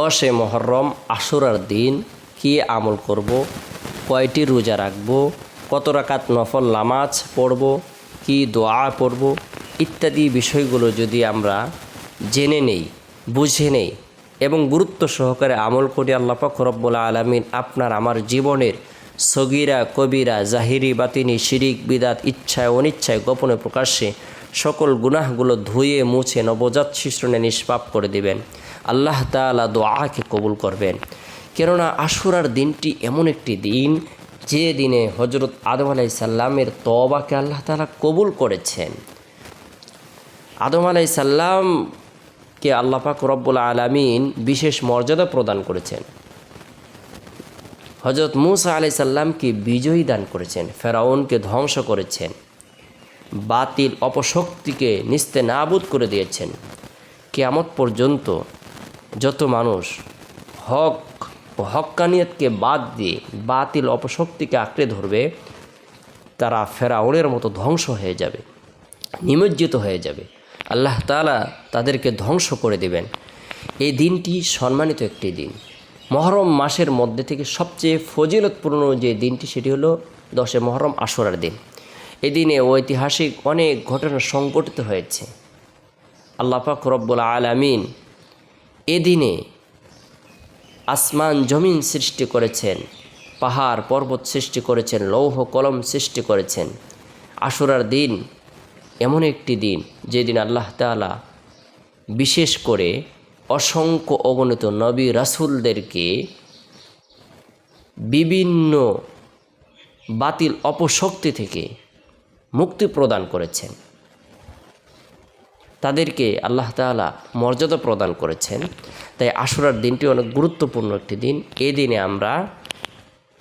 দশে মহরম আশুরার দিন, কি আমল করব, কয়টি রোজা রাখব, কত রাকাত নফল নামাজ পড়ব, কি দোয়া পড়ব ইত্যাদি বিষয়গুলো যদি আমরা জেনে নেই, বুঝে নেই এবং গুরুত্ব সহকারে আমল করি আল্লাপাক রব্বুল আলমিন, আপনার আমার জীবনের সগিরা, কবিরা, জাহিরি, বাতিনি, শিরিক, বিদাত, ইচ্ছায়, অনিচ্ছায়, গোপনে প্রকাশ্যে সকল গুনাহগুলো ধুয়ে, মুছে, নবজাত শিশুনে নিষ্পাপ করে দিবেন। আল্লাহ তালা দোয়াকে কবুল করবেন। কেননা আশুরার দিনটি এমন একটি দিন, যে দিনে হজরত আদম আলাই সাল্লামের তবাকে আল্লাহ তালা কবুল করেছেন। আদম আলাই সাল্লামকে আল্লাপাক রব্বুল আলমিন বিশেষ মর্যাদা প্রদান করেছেন। হজরত মুসা আলাই সাল্লামকে বিজয়ী দান করেছেন, ফেরাউনকে ধ্বংস করেছেন। বাতিল অপশক্তিকে নিস্তে নাবুদ করে দিয়েছেন। কেয়ামত পর্যন্ত যত মানুষ হক হক্কানিয়তকে বাদ দিয়ে বাতিল অপশক্তিকে আঁকড়ে ধরবে, তারা ফেরাউনের মতো ধ্বংস হয়ে যাবে, নিমজ্জিত হয়ে যাবে। আল্লাহ তালা তাদেরকে ধ্বংস করে দেবেন। এই দিনটি সম্মানিত একটি দিন। মহরম মাসের মধ্যে থেকে সবচেয়ে ফজিলতপূর্ণ যে দিনটি, সেটি হলো দশে মহরম আশুরার দিন। এই দিনে ঐতিহাসিক অনেক ঘটনা সংঘটিত হয়েছে। আল্লাহ পাক রব্বুল আলামিন এদিনে আসমান জমিন সৃষ্টি করেছেন, পাহাড় পর্বত সৃষ্টি করেছেন, লৌহ কলম সৃষ্টি করেছেন। আশুরার দিন এমন একটি দিন যেদিন আল্লাহ তালা বিশেষ করে অসংখ্য অগণিত নবী রাসুলদেরকে বিভিন্ন বাতিল অপশক্তি থেকে মুক্তি প্রদান করেছেন। তাদেরকে আল্লাহ তাআলা মর্যাদা প্রদান করেছেন। তাই আশুরার দিনটি অনেক গুরুত্বপূর্ণ একটি দিন। এ দিনে আমরা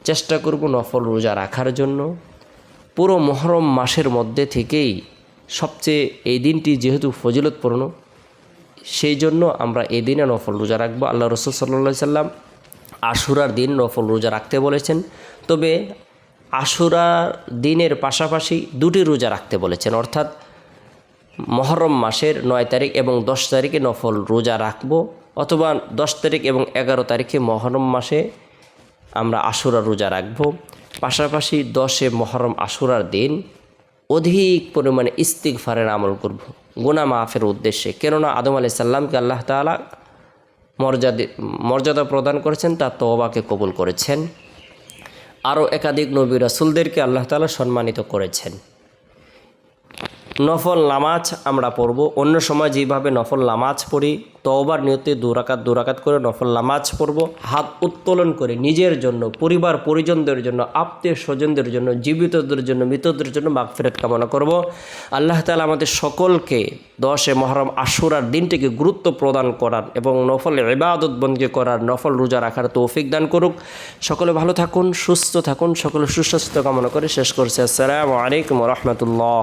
চেষ্টা করব নফল রোজা রাখার জন্য। পুরো মহরম মাসের মধ্যে থেকেই সবচেয়ে এই দিনটি যেহেতু ফজিলতপূর্ণ, সেই জন্য আমরা এই দিনে নফল রোজা রাখব। আল্লাহ রসুল সাল্লা সাল্লাম আশুরার দিন নফল রোজা রাখতে বলেছেন। তবে আশুরার দিনের পাশাপাশি দুটি রোজা রাখতে বলেছেন। অর্থাৎ মহরম মাসের নয় তারিখ এবং দশ তারিখে নফল রোজা রাখব অথবা দশ তারিখ এবং এগারো তারিখে মহরম মাসে আমরা আশুরা রোজা রাখব। পাশাপাশি দশে মহরম আশুরার দিন অধিক পরিমাণে ইস্তিগফারের আমল করব। গুনা মাফের উদ্দেশ্যে। কেননা আদম আলি সাল্লামকে আল্লাহ তালা মর্যাদা মর্যাদা প্রদান করেছেন, তার তওবাকে কবুল করেছেন। আরও একাধিক নবী রাসুলদেরকে আল্লাহ তালা সম্মানিত করেছেন। নফল নামাজ আমরা পড়ব। অন্য সময় যেভাবে নফল নামাজ পড়ি, তওবার নিয়তে দুরাকাত দুরাকাত করে নফল নামাজ পড়ব। হাত উত্তোলন করে নিজের জন্য, পরিবার, পরিজনদের জন্য, আত্মীয় স্বজনদের জন্য, জীবিতদের জন্য, মৃতদের জন্য মাগফিরাত কামনা করব। আল্লাহ তালা আমাদের সকলকে দশে মহরম আশুরার দিনটিকে গুরুত্ব প্রদান করার এবং নফল ইবাদত বন্দী করার নফল রোজা রাখার তৌফিক দান করুক। সকলে ভালো থাকুন, সুস্থ থাকুন, সকলে সুস্বাস্থ্য কামনা করে শেষ করছে। আসসালামু আলাইকুম রহমতুল্লাহ।